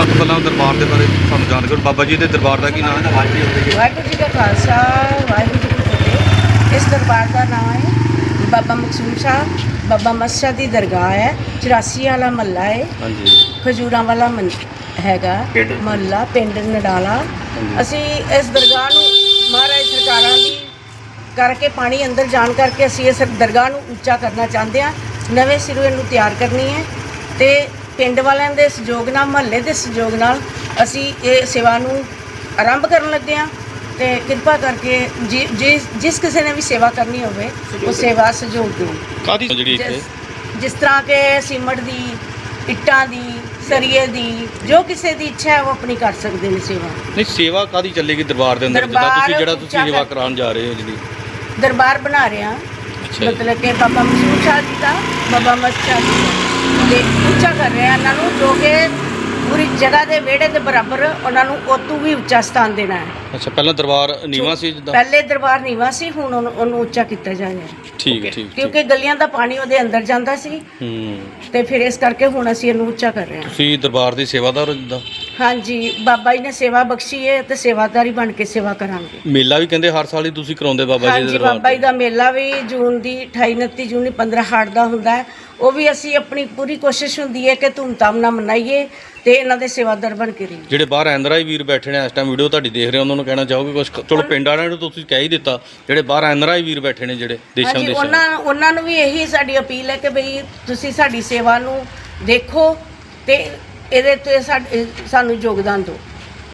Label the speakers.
Speaker 1: ਤੋਂ ਪਹਿਲਾਂ ਦਰਬਾਰ ਦੇ ਬਾਰੇ ਸਾਨੂੰ ਜਾਣਕਾਰੀ ਬਾਬਾ ਜੀ ਦੇ ਦਰਬਾਰ ਦਾ ਕੀ ਨਾਮ ਹੈ?
Speaker 2: ਵਾਹਿਗੁਰੂ ਜੀ ਦਾ ਖਾਲਸਾ ਵਾਹਿਗੁਰੂ ਜੀ ਕੀ ਫਤਿਹ। ਇਸ ਦਰਬਾਰ ਦਾ ਨਾਮ ਹੈ ਬਾਬਾ ਮਕਸੂਮ ਸ਼ਾਹ ਬਾਬਾ ਮੱਸਾ ਦੀ ਦਰਗਾਹ ਹੈ 84 ਵਾਲਾ ਮਹੱਲਾ ਹੈ।
Speaker 1: ਹਾਂਜੀ।
Speaker 2: ਖਜੂਰਾਂ ਵਾਲਾ ਮਨ ਹੈਗਾ? ਮਹੱਲਾ ਪਿੰਡ ਨਡਾਲਾ। ਅਸੀਂ ਇਸ ਦਰਗਾਹ ਨੂੰ ਮਹਾਰਾਜ ਸਰਕਾਰਾਂ ਦੀ ਕਰਕੇ ਪਾਣੀ ਅੰਦਰ ਜਾਣ ਕਰਕੇ ਅਸੀਂ ਇਸ ਦਰਗਾਹ ਨੂੰ ਉੱਚਾ ਕਰਨਾ ਚਾਹੁੰਦੇ ਹਾਂ। ਨਵੇਂ ਸਿਰੋਂ ਇਹਨੂੰ ਤਿਆਰ ਕਰਨੀ ਹੈ ਤੇ ਪਿੰਡ ਵਾਲਿਆਂ ਦੇ ਸਹਿਯੋਗ ਨਾਲ ਮਹੱਲੇ ਦੇ ਸਹਿਯੋਗ ਨਾਲ ਅਸੀਂ ਇਹ ਸੇਵਾ ਨੂੰ ਆਰੰਭ ਕਰਨ ਲੱਗੇ ਹਾਂ ਤੇ ਕਿਰਪਾ ਕਰਕੇ ਜਿ- ਜਿਸ ਜਿਸ ਕਿਸੇ ਨੇ ਵੀ ਸੇਵਾ ਕਰਨੀ ਹੋਵੇ ਉਹ ਸੇਵਾ ਸਹਿਯੋਗ ਦਿਓ।
Speaker 1: ਕਾਦੀ ਜਿਹੜੀ ਇੱਥੇ
Speaker 2: ਜਿਸ ਜਿਸ ਤਰ੍ਹਾਂ ਕਿ ਸੀਮਟ ਦੀ ਇੱਟਾਂ ਦੀ ਸਰੀਏ ਦੀ ਜੋ ਕਿਸੇ ਦੀ ਇੱਛਾ ਹੈ ਉਹ ਆਪਣੀ ਕਰ ਸਕਦੇ ਨੇ ਸੇਵਾ।
Speaker 1: ਨਹੀਂ ਸੇਵਾ ਕਾਦੀ ਚੱਲੇਗੀ ਦਰਬਾਰ ਦੇ ਅੰਦਰ? ਜਿੱਦਾਂ
Speaker 2: ਦਰਬਾਰ
Speaker 1: ਤੁਸੀਂ ਜਿਹੜਾ ਤੁਸੀਂ
Speaker 2: ਉੱਚਾ
Speaker 1: ਸੇਵਾ
Speaker 2: ਕਰ-
Speaker 1: ਕਰਾਉਣ ਜਾ ਰਹੇ ਹੋ ਜਿਹੜੀ।
Speaker 2: ਦਰਬਾਰ ਬਣਾ ਰਹੇ ਹਾਂ।
Speaker 1: ਅੱਛਾ ਜੀ।
Speaker 2: ਮਤਲਬ ਕਿ ਬਾਬਾ ਮਸੂਦ ਸ਼ਾਹ ਜੀ ਦਾ ਬਾਬਾ ਮਸਤ ਸ਼ਾਹ ਜੀ ਦਾ। ਤੇ ਉੱਚਾ ਕਰ ਰਹੇ ਇਹਨਾਂ ਨੂੰ ਜੋ ਕਿ ਪੂਰੀ ਜਗ੍ਹਾ ਦੇ ਵਿਹੜੇ ਦੇ ਬਰਾਬਰ ਉਹਨਾਂ ਨੂੰ ਉਤੋਂ ਵੀ ਉੱਚਾ ਸਥਾਨ ਦੇਣਾ ਹੈ।
Speaker 1: ਅੱਛਾ ਪਹਿਲਾਂ ਦਰਬਾਰ ਨੀਵਾ ਸੀ ਜਿੱਦਾਂ?
Speaker 2: ਪਹਿਲੇ ਦਰਬਾਰ ਨੀਵਾ ਸੀ ਹੁਣ ਉਹਨੂੰ ਉਹਨੂੰ ਉੱਚਾ ਕੀਤਾ ਜਾ ਰਿਹਾ ਹੈ।
Speaker 1: ਠੀਕ ਹੈ, ਠੀਕ ਠੀਕ
Speaker 2: ਕਿਉਂਕਿ ਗਲੀਆਂ ਦਾ ਪਾਣੀ ਉਹਦੇ ਅੰਦਰ ਜਾਂਦਾ ਸੀ।
Speaker 1: ਹੂੰ।
Speaker 2: ਤੇ ਫਿਰ ਇਸ ਕਰਕੇ ਹੁਣ ਅਸੀਂ ਇਹਨੂੰ ਉੱਚਾ ਕਰ ਰਹੇ ਹਾਂ।
Speaker 1: ਤੁਸੀਂ ਦਰਬਾਰ ਦੀ ਸੇਵਾਦਾਰ ਹੋ ਜਿੱਦਾਂ?
Speaker 2: ਹਾਂਜੀ ਬਾਬਾ ਜੀ ਨੇ ਸੇਵਾ ਬਖਸ਼ੀ ਹੈ ਤੇ ਸੇਵਾਦਾਰੀ ਬਣ ਕੇ ਸੇਵਾ ਕਰਾਂਗੇ।
Speaker 1: ਮੇਲਾ ਵੀ ਕਹਿੰਦੇ ਹਰ ਸਾਲ ਹੀ ਤੁਸੀਂ ਕਰਾਉਂਦੇ ਬਾਬਾ ਜੀ ਦੇ
Speaker 2: ਹਾਂਜੀ
Speaker 1: ਦਰਬਾਰ
Speaker 2: ਬਾਬਾ ਜੀ
Speaker 1: ਤੇ?
Speaker 2: ਦਾ ਮੇਲਾ ਵੀ ਜੂਨ ਦੀ 28 29 ਜੂਨ ਦੀ 15 ਹਾੜ ਦਾ ਹੁੰਦਾ ਹੈ। ਉਹ ਵੀ ਅਸੀਂ ਆਪਣੀ ਪੂਰੀ ਕੋਸ਼ਿਸ਼ ਹੁੰਦੀ ਹੈ ਕਿ ਧੂਮਧਾਮ ਨਾਲ ਮਨਾਈਏ ਤੇ ਇਹਨਾਂ ਦੇ ਸੇਵਾਦਾਰ ਬਣ ਕੇ ਰਹੀਏ।
Speaker 1: ਜਿਹੜੇ ਬਾਹਰ ਐਨਰਾਈ ਵੀਰ ਬੈਠੇ ਨੇ ਇਸ ਟਾਈਮ ਵੀਡੀਓ ਤੁਹਾਡੀ ਦੇਖ ਰਹੇ ਹੋ ਉਹਨਾਂ ਨੂੰ ਕਹਿਣਾ ਚਾਹੋਗੇ ਕੁਝ ਚਲੋ ਪਿੰਡ ਵਾਲਿਆਂ ਨੂੰ ਤੁਸੀਂ ਕਹਿ ਹੀ ਦਿੱਤਾ ਜਿਹੜੇ ਬਾਹਰ ਐਨਰਾਈ ਵੀਰ ਬੈਠੇ ਨੇ ਜਿਹੜੇ ਦੇਸ਼ਾਂ
Speaker 2: ਹਾਂਜੀ ਉਹਨਾਂ ਉਹਨਾਂ ਨੂੰ ਵੀ ਇਹੀ ਸਾਡੀ ਅਪੀਲ ਹੈ ਕਿ ਭਈ ਤੁਸੀਂ ਸਾਡੀ ਸੇਵਾ ਨੂੰ ਦੇਖੋ ਤੇ ਇਹਦੇ ਤੇ ਸਾਡੇ- ਸਾਨੂੰ ਯੋਗਦਾਨ ਦਿਓ।